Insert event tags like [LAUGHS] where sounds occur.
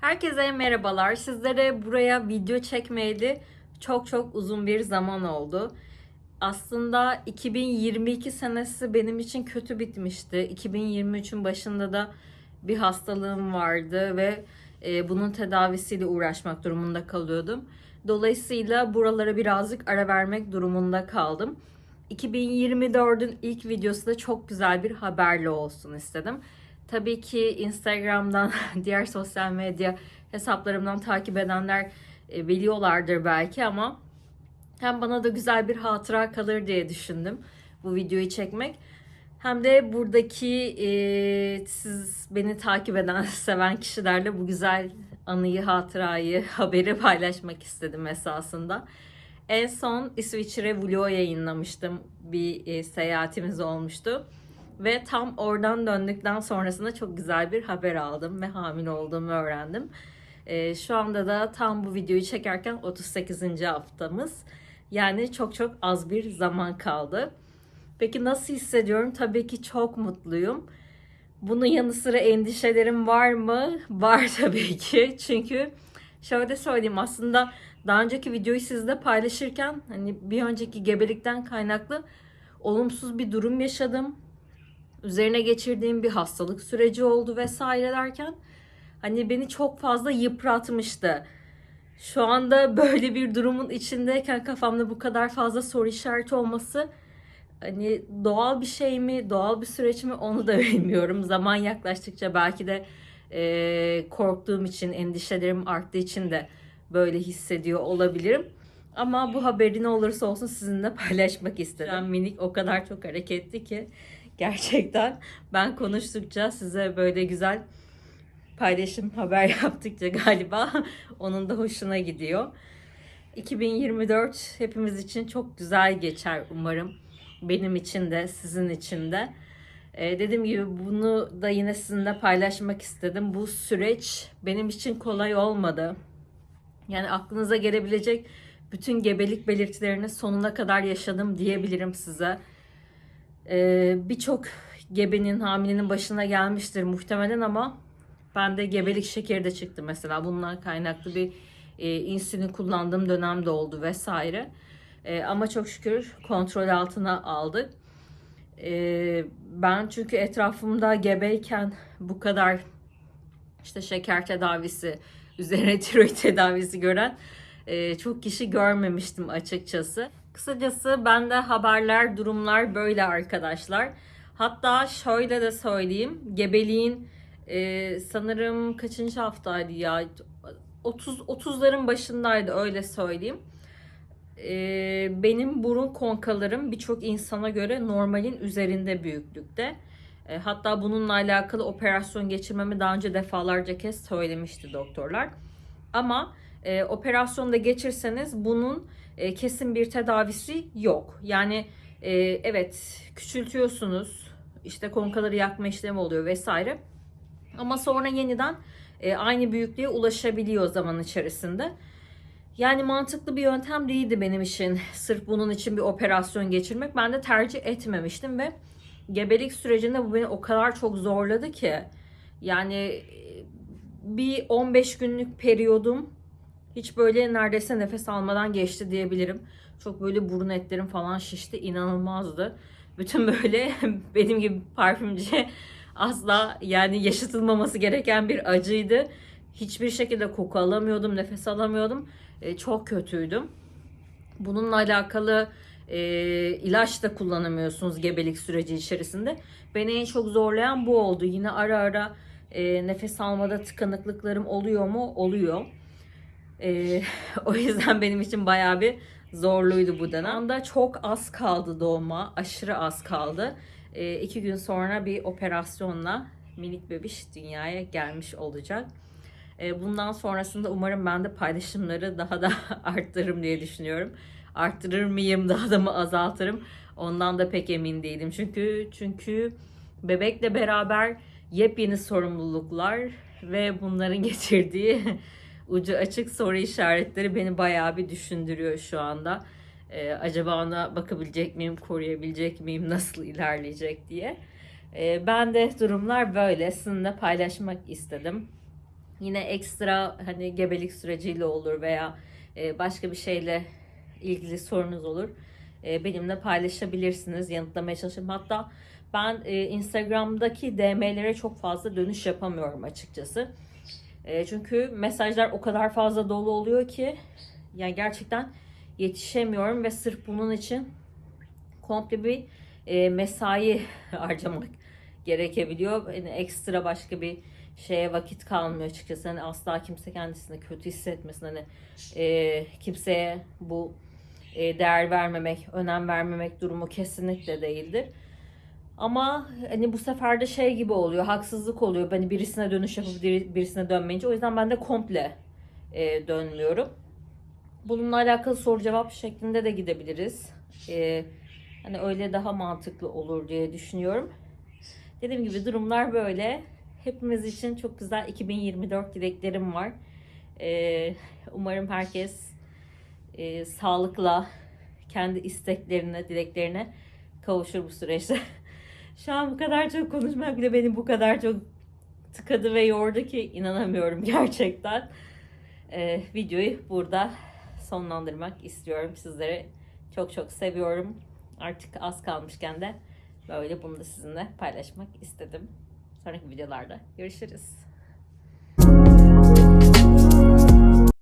Herkese merhabalar. Sizlere buraya video çekmeyeli çok çok uzun bir zaman oldu. Aslında 2022 senesi benim için kötü bitmişti. 2023'ün başında da bir hastalığım vardı ve e, bunun tedavisiyle uğraşmak durumunda kalıyordum. Dolayısıyla buralara birazcık ara vermek durumunda kaldım. 2024'ün ilk videosu da çok güzel bir haberle olsun istedim. Tabii ki Instagram'dan, [LAUGHS] diğer sosyal medya hesaplarımdan takip edenler e, biliyorlardır belki ama hem bana da güzel bir hatıra kalır diye düşündüm bu videoyu çekmek. Hem de buradaki e, siz beni takip eden, [LAUGHS] seven kişilerle bu güzel anıyı, hatırayı, [LAUGHS] haberi paylaşmak istedim esasında. En son İsviçre vlog yayınlamıştım. Bir e, seyahatimiz olmuştu. Ve tam oradan döndükten sonrasında çok güzel bir haber aldım ve hamile olduğumu öğrendim. E, şu anda da tam bu videoyu çekerken 38. haftamız. Yani çok çok az bir zaman kaldı. Peki nasıl hissediyorum? Tabii ki çok mutluyum. Bunun yanı sıra endişelerim var mı? Var [LAUGHS] tabii ki. Çünkü şöyle söyleyeyim aslında daha önceki videoyu sizle paylaşırken hani bir önceki gebelikten kaynaklı olumsuz bir durum yaşadım. Üzerine geçirdiğim bir hastalık süreci oldu vesaire derken hani beni çok fazla yıpratmıştı. Şu anda böyle bir durumun içindeyken kafamda bu kadar fazla soru işareti olması hani doğal bir şey mi, doğal bir süreç mi onu da [LAUGHS] bilmiyorum. Zaman yaklaştıkça belki de e, korktuğum için, endişelerim arttığı için de böyle hissediyor olabilirim. Ama bu haberi ne olursa olsun sizinle paylaşmak istedim. Minik o kadar çok hareketli ki gerçekten ben konuştukça size böyle güzel paylaşım haber [LAUGHS] yaptıkça galiba onun da hoşuna gidiyor. 2024 hepimiz için çok güzel geçer umarım. Benim için de, sizin için de. Ee, dediğim gibi bunu da yine sizinle paylaşmak istedim. Bu süreç benim için kolay olmadı. Yani aklınıza gelebilecek bütün gebelik belirtilerini sonuna kadar yaşadım diyebilirim size. Ee, Birçok gebenin, hamilenin başına gelmiştir muhtemelen ama bende gebelik şekeri de çıktı mesela. Bundan kaynaklı bir e, insülin kullandığım dönem de oldu vesaire. E, ama çok şükür kontrol altına aldık. E, ben çünkü etrafımda gebeyken bu kadar işte şeker tedavisi, üzerine [LAUGHS] tiroid tedavisi gören e, çok kişi görmemiştim açıkçası. Kısacası bende haberler, durumlar böyle arkadaşlar. Hatta şöyle de söyleyeyim. Gebeliğin e, sanırım kaçıncı haftaydı ya? 30 30'ların başındaydı öyle söyleyeyim. E, benim burun konkalarım birçok insana göre normalin üzerinde büyüklükte. E, hatta bununla alakalı operasyon geçirmemi daha önce defalarca kez söylemişti doktorlar. Ama e, operasyonda geçirseniz bunun e, kesin bir tedavisi yok. Yani e, evet küçültüyorsunuz, işte konkaları yakma işlemi oluyor vesaire. Ama sonra yeniden e, aynı büyüklüğe ulaşabiliyor zaman içerisinde. Yani mantıklı bir yöntem değildi benim için. Sırf bunun için bir operasyon geçirmek. Ben de tercih etmemiştim ve gebelik sürecinde bu beni o kadar çok zorladı ki. Yani e, bir 15 günlük periyodum hiç böyle neredeyse nefes almadan geçti diyebilirim. Çok böyle burun etlerim falan şişti. inanılmazdı. Bütün böyle [LAUGHS] benim gibi parfümcü asla yani yaşatılmaması gereken bir acıydı. Hiçbir şekilde koku alamıyordum, nefes alamıyordum. E, çok kötüydüm. Bununla alakalı e, ilaç da kullanamıyorsunuz gebelik süreci içerisinde. Beni en çok zorlayan bu oldu. Yine ara ara e, nefes almada tıkanıklıklarım oluyor mu? Oluyor. E, [LAUGHS] o yüzden benim için bayağı bir zorluydu bu dönem. Anda çok az kaldı doğuma. Aşırı az kaldı. E, iki gün sonra bir operasyonla minik bebiş dünyaya gelmiş olacak. Bundan sonrasında umarım ben de paylaşımları daha da [LAUGHS] arttırırım diye düşünüyorum. Arttırır mıyım, [LAUGHS] daha da mı azaltırım? Ondan da pek emin değilim. Çünkü çünkü bebekle beraber yepyeni sorumluluklar ve bunların [LAUGHS] getirdiği ucu açık soru işaretleri beni bayağı bir düşündürüyor şu anda. Ee, acaba ona bakabilecek miyim, koruyabilecek miyim, [LAUGHS] nasıl ilerleyecek diye. Ee, ben de durumlar böyle. Sizinle paylaşmak istedim. Yine ekstra hani gebelik süreciyle olur veya e, başka bir şeyle ilgili sorunuz olur. E, benimle paylaşabilirsiniz. Yanıtlamaya çalışırım. Hatta ben e, Instagram'daki DM'lere çok fazla dönüş yapamıyorum açıkçası. E, çünkü mesajlar o kadar fazla dolu oluyor ki yani gerçekten yetişemiyorum ve sırf bunun için komple bir mesai [LAUGHS] harcamak gerekebiliyor. Yani ekstra başka bir şeye vakit kalmıyor açıkçası. Hani asla kimse kendisini kötü hissetmesin. Hani kimseye bu değer vermemek, önem vermemek durumu kesinlikle değildir. Ama hani bu sefer de şey gibi oluyor, haksızlık oluyor. Hani birisine dönüş yapıp biri- birisine dönmeyince. O yüzden ben de komple e, dönmüyorum. Bununla alakalı soru cevap şeklinde de gidebiliriz. E, hani öyle daha mantıklı olur diye düşünüyorum. Dediğim gibi durumlar böyle. Hepimiz için çok güzel 2024 dileklerim var. E, umarım herkes e, sağlıkla kendi isteklerine, dileklerine kavuşur bu süreçte. [LAUGHS] Şu an bu kadar çok konuşmak bile beni bu kadar çok tıkadı ve yordu ki inanamıyorum [LAUGHS] gerçekten. Ee, videoyu burada sonlandırmak istiyorum. Sizleri çok çok seviyorum. Artık az kalmışken de böyle bunu da sizinle paylaşmak istedim. Sonraki videolarda görüşürüz.